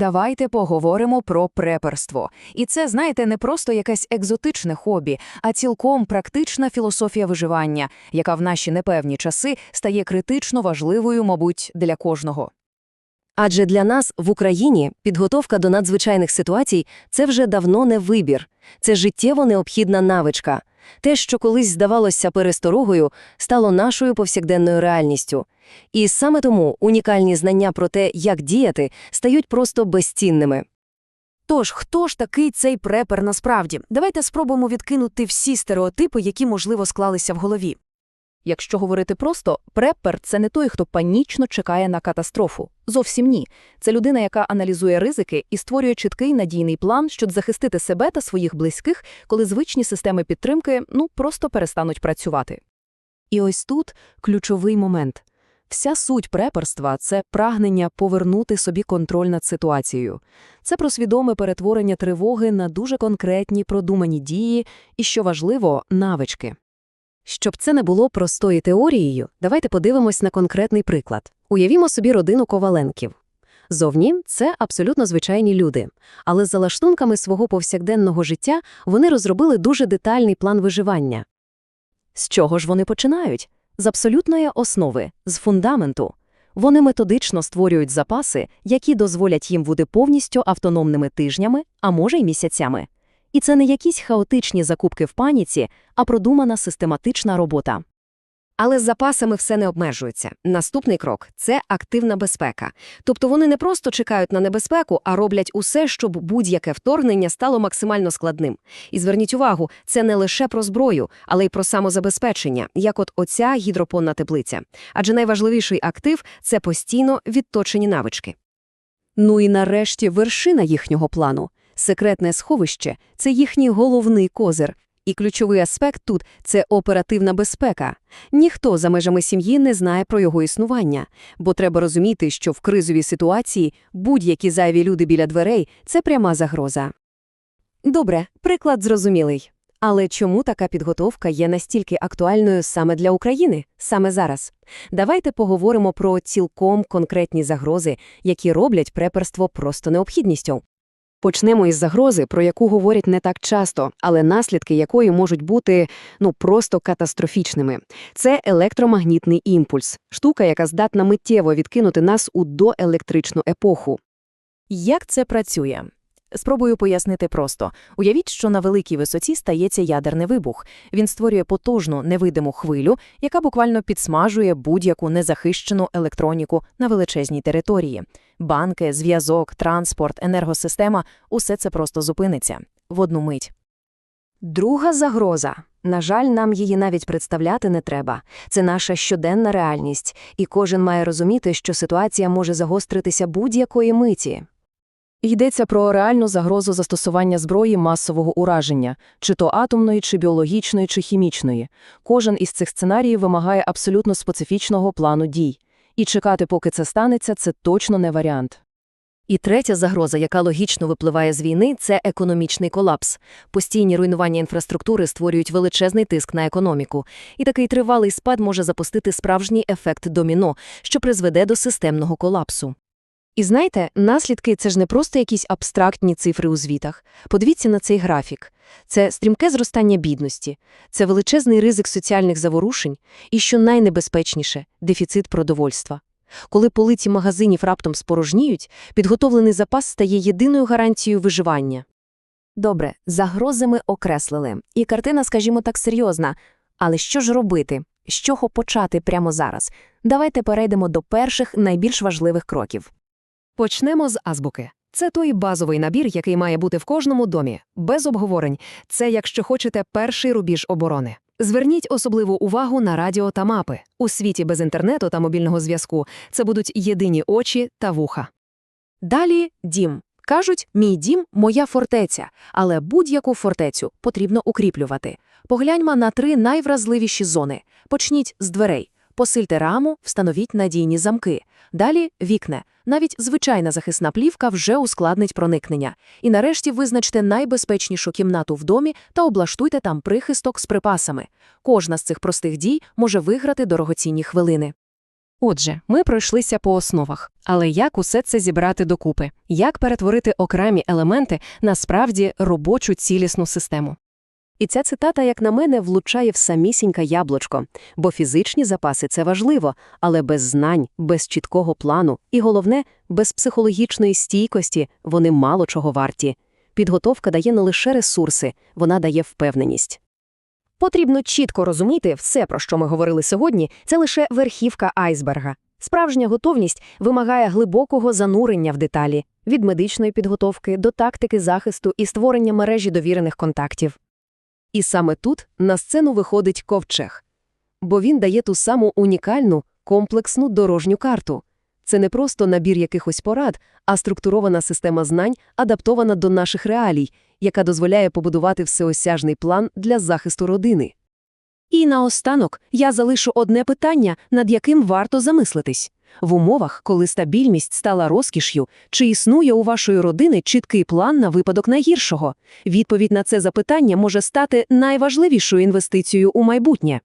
Давайте поговоримо про преперство. І це, знаєте, не просто якесь екзотичне хобі, а цілком практична філософія виживання, яка в наші непевні часи стає критично важливою, мабуть, для кожного. Адже для нас в Україні підготовка до надзвичайних ситуацій це вже давно не вибір, це життєво необхідна навичка. Те, що колись здавалося пересторогою, стало нашою повсякденною реальністю. І саме тому унікальні знання про те, як діяти, стають просто безцінними. Тож, хто ж такий цей препер насправді? Давайте спробуємо відкинути всі стереотипи, які, можливо, склалися в голові. Якщо говорити просто, преппер – це не той, хто панічно чекає на катастрофу. Зовсім ні. Це людина, яка аналізує ризики і створює чіткий надійний план, щоб захистити себе та своїх близьких, коли звичні системи підтримки ну просто перестануть працювати. І ось тут ключовий момент. Вся суть преперства – це прагнення повернути собі контроль над ситуацією. Це про свідоме перетворення тривоги на дуже конкретні продумані дії і, що важливо, навички. Щоб це не було простою теорією, давайте подивимось на конкретний приклад. Уявімо собі родину Коваленків. Зовні це абсолютно звичайні люди, але за лаштунками свого повсякденного життя вони розробили дуже детальний план виживання. З чого ж вони починають? З абсолютної основи, з фундаменту. Вони методично створюють запаси, які дозволять їм бути повністю автономними тижнями, а може й місяцями. І це не якісь хаотичні закупки в паніці, а продумана систематична робота. Але з запасами все не обмежується. Наступний крок це активна безпека. Тобто вони не просто чекають на небезпеку, а роблять усе, щоб будь-яке вторгнення стало максимально складним. І зверніть увагу, це не лише про зброю, але й про самозабезпечення, як от оця гідропонна теплиця. Адже найважливіший актив це постійно відточені навички. Ну і нарешті вершина їхнього плану. Секретне сховище – це їхній головний козир. І ключовий аспект тут – це оперативна безпека. Ніхто за межами сім'ї не знає про його існування, бо треба розуміти, що в кризовій ситуації будь-які зайві люди біля дверей – це пряма загроза. Добре, приклад зрозумілий. Але чому така підготовка є настільки актуальною саме для України, саме зараз? Давайте поговоримо про цілком конкретні загрози, які роблять преперство просто необхідністю. Почнемо із загрози, про яку говорять не так часто, але наслідки якої можуть бути ну просто катастрофічними. Це електромагнітний імпульс, штука, яка здатна миттєво відкинути нас у доелектричну епоху. Як це працює? Спробую пояснити просто. Уявіть, що на великій висоті стається ядерний вибух. Він створює потужну невидиму хвилю, яка буквально підсмажує будь-яку незахищену електроніку на величезній території. Банки, зв'язок, транспорт, енергосистема усе це просто зупиниться в одну мить. Друга загроза. На жаль, нам її навіть представляти не треба. Це наша щоденна реальність, і кожен має розуміти, що ситуація може загостритися будь-якої миті. Йдеться про реальну загрозу застосування зброї масового ураження, чи то атомної, чи біологічної, чи хімічної. Кожен із цих сценаріїв вимагає абсолютно специфічного плану дій. І чекати, поки це станеться, це точно не варіант. І третя загроза, яка логічно випливає з війни, це економічний колапс. Постійні руйнування інфраструктури створюють величезний тиск на економіку, і такий тривалий спад може запустити справжній ефект доміно, що призведе до системного колапсу. І знаєте, наслідки це ж не просто якісь абстрактні цифри у звітах. Подивіться на цей графік. Це стрімке зростання бідності, це величезний ризик соціальних заворушень і, що найнебезпечніше, дефіцит продовольства. Коли полиці магазинів раптом спорожніють, підготовлений запас стає єдиною гарантією виживання. Добре, загрози ми окреслили. І картина, скажімо так, серйозна. Але що ж робити? З чого почати прямо зараз? Давайте перейдемо до перших найбільш важливих кроків. Почнемо з азбуки. Це той базовий набір, який має бути в кожному домі, без обговорень. Це, якщо хочете, перший рубіж оборони. Зверніть особливу увагу на радіо та мапи. У світі без інтернету та мобільного зв'язку це будуть єдині очі та вуха. Далі дім. Кажуть, мій дім моя фортеця, але будь-яку фортецю потрібно укріплювати. Погляньмо на три найвразливіші зони. Почніть з дверей. Посильте раму, встановіть надійні замки. Далі вікне. Навіть звичайна захисна плівка вже ускладнить проникнення. І нарешті визначте найбезпечнішу кімнату в домі та облаштуйте там прихисток з припасами. Кожна з цих простих дій може виграти дорогоцінні хвилини. Отже, ми пройшлися по основах. Але як усе це зібрати докупи? Як перетворити окремі елементи на справді робочу цілісну систему? І ця цитата, як на мене, влучає в самісіньке яблучко, бо фізичні запаси – це важливо, але без знань, без чіткого плану і, головне, без психологічної стійкості вони мало чого варті. Підготовка дає не лише ресурси, вона дає впевненість. Потрібно чітко розуміти, все, про що ми говорили сьогодні, це лише верхівка айсберга. Справжня готовність вимагає глибокого занурення в деталі, від медичної підготовки до тактики захисту і створення мережі довірених контактів. І саме тут на сцену виходить ковчег. Бо він дає ту саму унікальну, комплексну дорожню карту. Це не просто набір якихось порад, а структурована система знань, адаптована до наших реалій, яка дозволяє побудувати всеосяжний план для захисту родини. І наостанок я залишу одне питання, над яким варто замислитись. В умовах, коли стабільність стала розкіш'ю, чи існує у вашої родини чіткий план на випадок найгіршого? Відповідь на це запитання може стати найважливішою інвестицією у майбутнє.